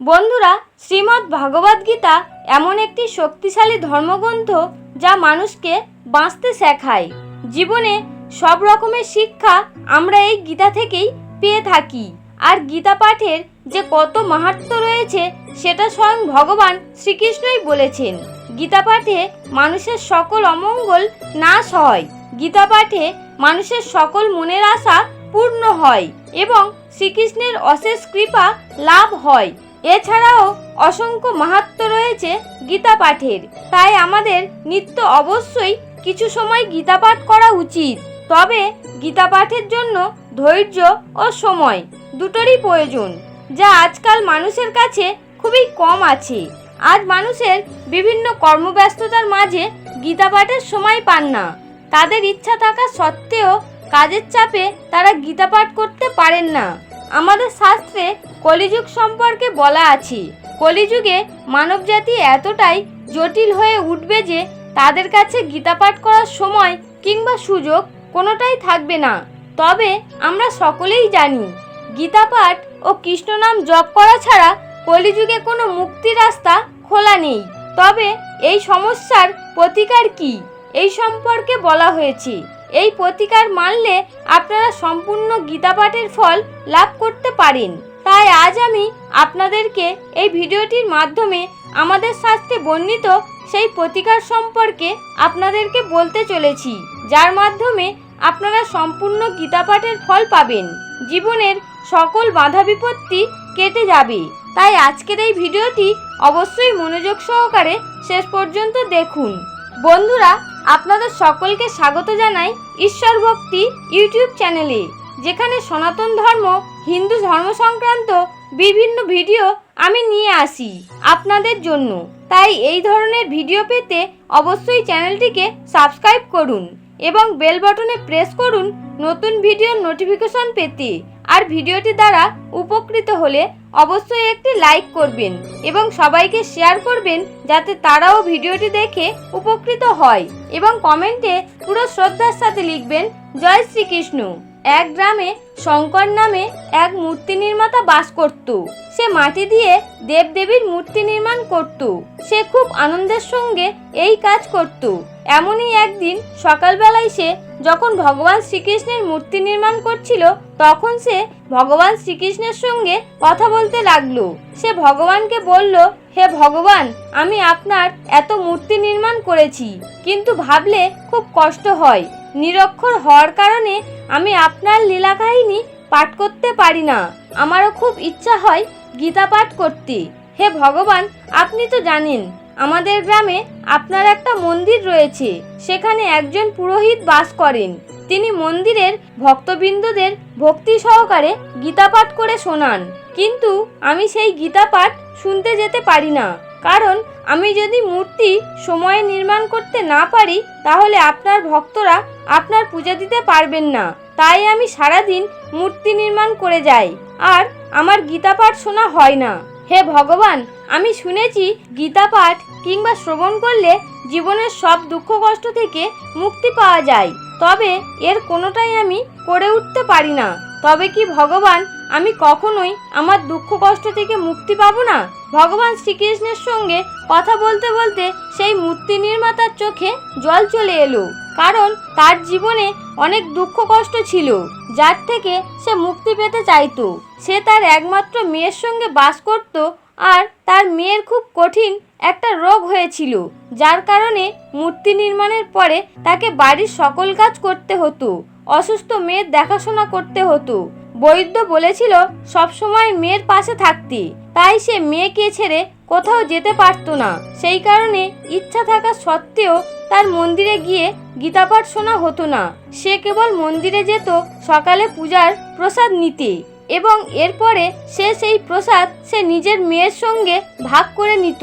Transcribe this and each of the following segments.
বন্ধুরা, শ্রীমদ্ ভাগবত গীতা এমন একটি শক্তিশালী ধর্মগ্রন্থ যা মানুষকে বাঁচতে শেখায়। জীবনে সব রকমের শিক্ষা আমরা এই গীতা থেকেই পেয়ে থাকি। আর গীতা পাঠের যে কত মাহাত্ম্য রয়েছে, সেটা স্বয়ং ভগবান শ্রীকৃষ্ণই বলেছেন। গীতা পাঠে মানুষের সকল অমঙ্গল নাশ হয়। গীতা পাঠে মানুষের সকল মনের আশা পূর্ণ হয় এবং শ্রীকৃষ্ণের অশেষ কৃপা লাভ হয়। এছাড়াও অসংখ্য মাহাত্ম্য রয়েছে গীতা পাঠের। তাই আমাদের নিত্য অবশ্যই কিছু সময় গীতা পাঠ করা উচিত। তবে গীতা পাঠের জন্য ধৈর্য ও সময় দুটোরই প্রয়োজন, যা আজকাল মানুষের কাছে খুবই কম আছে। আজ মানুষের বিভিন্ন কর্মব্যস্ততার মাঝে গীতা পাঠের সময় পান না। তাদের ইচ্ছা থাকা সত্ত্বেও কাজের চাপে তারা গীতা পাঠ করতে পারেন না। আমাদের শাস্ত্রে কলিযুগ সম্পর্কে বলা আছে। কলিযুগে মানবজাতি এতটাই জটিল হয়ে উঠবে যে তাদের কাছে গীতা পাঠ করার সময় কিংবা সুযোগ কোনোটাই থাকবে না। তবে আমরা সকলেই জানি গীতা পাঠ ও কৃষ্ণ নাম জপ করা ছাড়া কলিযুগে কোনো মুক্তি রাস্তা খোলা নেই। তবে এই সমস্যার প্রতিকার কি? এই সম্পর্কে বলা হয়েছে। এই প্রতিকার মানলে আপনারা সম্পূর্ণ গীতা পাঠের ফল লাভ করতে পারেন। তাই আজ আমি আপনাদেরকে এই ভিডিওটির মাধ্যমে আমাদের শাস্ত্রে বর্ণিত সেই প্রতিকার সম্পর্কে আপনাদেরকে বলতে চলেছি, যার মাধ্যমে আপনারা সম্পূর্ণ গীতা পাঠের ফল পাবেন। জীবনের সকল বাধা বিপত্তি কেটে যাবে। তাই আজকের এই ভিডিওটি অবশ্যই মনোযোগ সহকারে শেষ পর্যন্ত দেখুন। বন্ধুরা, আপনাদের সকলকে স্বাগত জানাই ঈশ্বর ভক্তি ইউটিউব চ্যানেলে, যেখানে সনাতন ধর্ম, হিন্দু ধর্ম সংক্রান্ত বিভিন্ন ভিডিও আমি নিয়ে আসি আপনাদের জন্য। তাই এই ধরনের ভিডিও পেতে অবশ্যই চ্যানেলটিকে সাবস্ক্রাইব করুন এবং বেল বাটনে প্রেস করুন নতুন ভিডিওর নোটিফিকেশন পেতে। আর ভিডিওটি দ্বারা উপকৃত হলে অবশ্যই একটি লাইক করবেন এবং সবাইকে শেয়ার করবেন যাতে তারাও ভিডিওটি দেখে উপকৃত হয় এবং কমেন্টে পুরো শ্রদ্ধার সাথে লিখবেন, জয় শ্রীকৃষ্ণ। এক গ্রামে শঙ্কর নামে এক মূর্তি নির্মাতা বাস করত। সে মাটি দিয়ে দেবদেবীর মূর্তি নির্মাণ করত। সে খুব আনন্দের সঙ্গে এই কাজ করত। এমনই একদিন সকালবেলায় সে যখন ভগবান শ্রীকৃষ্ণের মূর্তি নির্মাণ করছিল, তখন সে ভগবান শ্রীকৃষ্ণের সঙ্গে কথা বলতে লাগল। সে ভগবানকে বলল, হে ভগবান, আমি আপনার এত মূর্তি নির্মাণ করেছি, কিন্তু ভাবলে খুব কষ্ট হয়। নিরক্ষর হওয়ার কারণে আমি আপনার লীলা কাহিনী পাঠ করতে পারি না। আমারও খুব ইচ্ছা হয় গীতা পাঠ করতে। হে ভগবান, আপনি তো জানেন আমাদের গ্রামে আপনার একটা মন্দির রয়েছে, সেখানে একজন পুরোহিত বাস করেন। তিনি মন্দিরের ভক্তবৃন্দদের ভক্তি সহকারে গীতা পাঠ করে শোনান। কিন্তু আমি সেই গীতা পাঠ শুনতে যেতে পারি না, কারণ আমি যদি মূর্তি সময়ে নির্মাণ করতে না পারি, তাহলে আপনার ভক্তরা আপনার পূজা দিতে পারবেন না। তাই আমি সারাদিন মূর্তি নির্মাণ করে যাই, আর আমার গীতা পাঠ শোনা হয় না। হে ভগবান, আমি শুনেছি গীতা পাঠ কিংবা শ্রবণ করলে জীবনের সব দুঃখ কষ্ট থেকে মুক্তি পাওয়া যায়। তবে এর কোনোটাই আমি করে উঠতে পারি না। তবে কি ভগবান, আমি কখনোই আমার দুঃখ কষ্ট থেকে মুক্তি পাবো না? ভগবান শ্রীকৃষ্ণের সঙ্গে কথা বলতে বলতে সেই মূর্তি নির্মাতার চোখে জল চলে এলো। কারণ তার জীবনে অনেক দুঃখ কষ্ট ছিল। যার থেকে সে মুক্তি পেতে চাইতো। সে তার একমাত্র মেয়ের সঙ্গে বাস করত আর তার মেয়ের খুব কঠিন একটা রোগ হয়েছিল, যার কারণে মূর্তি নির্মাণের পরে তাকে বাড়ির সকল কাজ করতে হতো, অসুস্থ মেয়ের দেখাশোনা করতে হতো। বৈদ্য বলেছিল সবসময় মেয়ের পাশে থাকতে, তাই সে মেয়েকে ছেড়ে কোথাও যেতে পারতো না। সেই কারণে ইচ্ছা থাকা সত্ত্বেও তার মন্দিরে গিয়ে গীতাপাঠ শোনা হতো না। সে কেবল মন্দিরে যেত সকালে পূজার প্রসাদ নিতে এবং এরপরে সে সেই প্রসাদ সে নিজের মেয়ের সঙ্গে ভাগ করে নিত।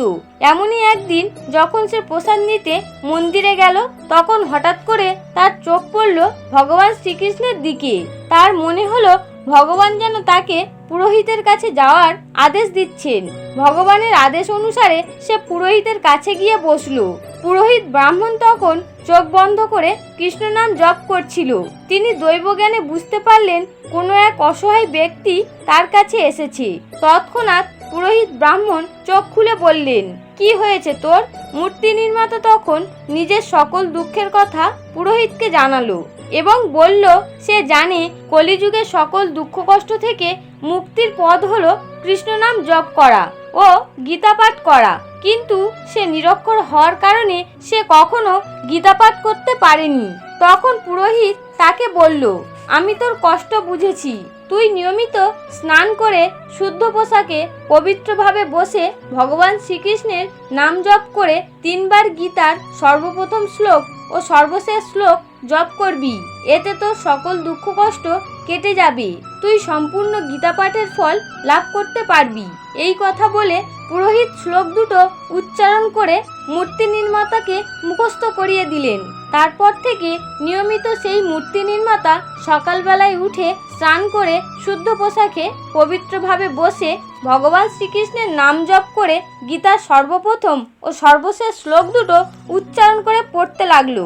এমনই একদিন যখন সে প্রসাদ নিতে মন্দিরে গেল, তখন হঠাৎ করে তার চোখ পড়ল ভগবান শ্রীকৃষ্ণের দিকে। তার মনে হলো ভগবান যেন তাকে পুরোহিতের কাছে যাওয়ার আদেশ দিচ্ছেন। ভগবানের আদেশ অনুসারে সে পুরোহিতের কাছে গিয়ে বসল। পুরোহিত ব্রাহ্মণ তখন চোখ বন্ধ করে কৃষ্ণ নাম জপ করছিল। তিনি দৈবজ্ঞানে বুঝতে পারলেন কোনো এক অসহায় ব্যক্তি তার কাছে এসেছে। তৎক্ষণাৎ পুরোহিত ব্রাহ্মণ চোখ খুলে বললেন, কি হয়েছে তোর? মূর্তি নির্মাতা তখন নিজের সকল দুঃখের কথা পুরোহিতকে জানালো। এবং বলল, সে জানে কলিযুগে সকল দুঃখ কষ্ট থেকে মুক্তির পথ হলো কৃষ্ণ নাম জপ করা ও গীতাপাঠ করা। কিন্তু সে নিরক্ষর হওয়ার কারণে সে কখনো গীতাপাঠ করতে পারেনি। তখন পুরোহিত তাকে বলল, আমি তোর কষ্ট বুঝেছি। তুই নিয়মিত স্নান করে শুদ্ধ পোশাকে পবিত্রভাবে বসে ভগবান শ্রীকৃষ্ণের নাম জপ করে তিনবার গীতার সর্বপ্রথম শ্লোক ও সর্বশেষ শ্লোক জপ করবি। এতে তোর সকল দুঃখ কষ্ট কেটে যাবে। তুই সম্পূর্ণ গীতা পাঠের ফল লাভ করতে পারবি। এই কথা বলে পুরোহিত শ্লোক দুটো উচ্চারণ করে মূর্তি নির্মাতাকে মুখস্থ করিয়ে দিলেন। তারপর থেকে নিয়মিত সেই মূর্তি নির্মাতা সকালবেলায় উঠে স্নান করে শুদ্ধ পোশাকে পবিত্রভাবে বসে ভগবান শ্রীকৃষ্ণের নাম জপ করে গীতার সর্বপ্রথম ও সর্বশেষ শ্লোক দুটো উচ্চারণ করে পড়তে লাগল।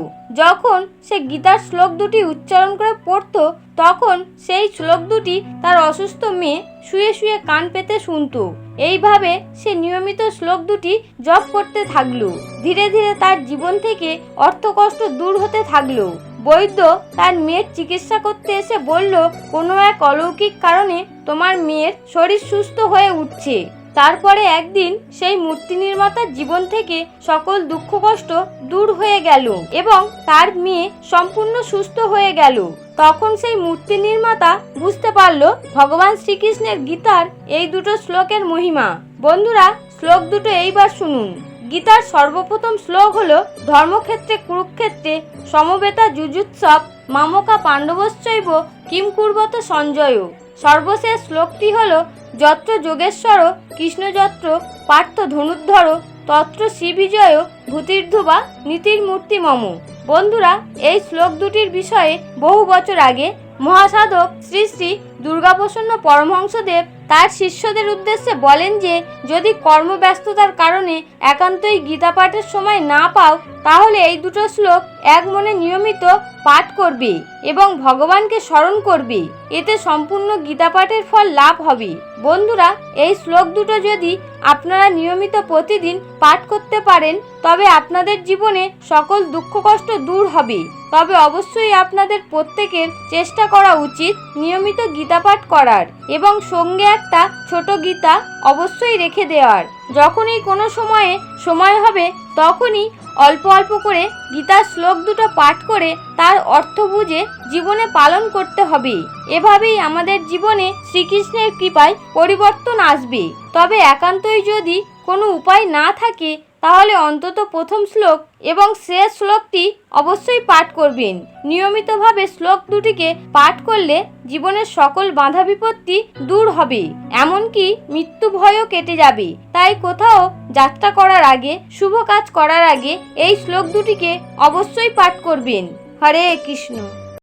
যখন সে গীতার শ্লোক দুটি উচ্চারণ করে পড়তো, তখন সেই শ্লোক দুটি তার অসুস্থ মেয়ে শুয়ে শুয়ে কান পেতে শুনতো। এইভাবে সে নিয়মিত শ্লোক দুটি জপ করতে থাকল। ধীরে ধীরে তার জীবন থেকে অর্থকষ্ট দূর হতে থাকল। বৈদ্য তার মেয়ের চিকিৎসা করতে এসে বলল, কোনো এক অলৌকিক কারণে তোমার মেয়ের শরীর সুস্থ হয়ে উঠছে। তারপরে একদিন সেই মূর্তি নির্মাতার জীবন থেকে সকল দুঃখ কষ্ট দূর হয়ে গেল এবং তার মেয়ে সম্পূর্ণ সুস্থ হয়ে গেল। তখন সেই মূর্তি নির্মাতা বুঝতে পারল ভগবান শ্রীকৃষ্ণের গীতার এই দুটো শ্লোকের মহিমা। বন্ধুরা, শ্লোক দুটো এইবার শুনুন। গীতার সর্বপ্রথম শ্লোক হলো, ধর্মক্ষেত্রে, কুরুক্ষেত্রে সমবেতা যুজুৎসব মামকা পাণ্ডবশ্চৈব কিম কুর্বত সঞ্জয়। সর্বশেষ শ্লোকটি হলো, যত্র যোগেশ্বর কৃষ্ণযত্র পার্থ ধনুর্ধর তত্র শ্রীবিজয় ভূতির্ধুবা নীতির মূর্তি মম। বন্ধুরা, এই শ্লোক দুটির বিষয়ে বহু বছর আগে মহাসাধক শ্রী শ্রী দুর্গাপ্রসন্ন পরমহংসদেব তার শিষ্যদের উদ্দেশ্যে বলেন যে, যদি কর্মব্যস্ততার কারণে একান্তই গীতা পাঠের সময় না পাও, তাহলে এই দুটো শ্লোক এক মনে নিয়মিত পাঠ করবে এবং ভগবানকে স্মরণ করবি। এতে সম্পূর্ণ গীতা পাঠের ফল লাভ হবে। বন্ধুরা, এই শ্লোক দুটো যদি আপনারা নিয়মিত প্রতিদিন পাঠ করতে পারেন, তবে আপনাদের জীবনে সকল দুঃখ কষ্ট দূর হবে তবে অবশ্যই আপনাদের প্রত্যেকের চেষ্টা করা উচিত নিয়মিত গীতা পাঠ করার এবং সঙ্গে একটা ছোট গীতা অবশ্যই রেখে দেওয়ার। যখনই কোনো সময়ে সময় হবে, তখনই অল্প অল্প করে গীতার শ্লোক দুটো পাঠ করে তার অর্থ বুঝে জীবনে পালন করতে হবে। এভাবেই আমাদের জীবনে শ্রীকৃষ্ণের কৃপায় পরিবর্তন আসবে। তবে একান্তই যদি কোনো উপায় না থাকে তাহলে অন্তত প্রথম শ্লোক এবং শেষ শ্লোকটি অবশ্যই পাঠ করবেন। নিয়মিতভাবে শ্লোক দুটিকে পাঠ করলে জীবনের সকল বাধা বিপত্তি দূর হবে, এমনকি মৃত্যু ভয়ও কেটে যাবে। তাই কোথাও যাত্রা করার আগে, শুভ কাজ করার আগে এই শ্লোক দুটিকে অবশ্যই পাঠ করবেন। হরে কৃষ্ণ।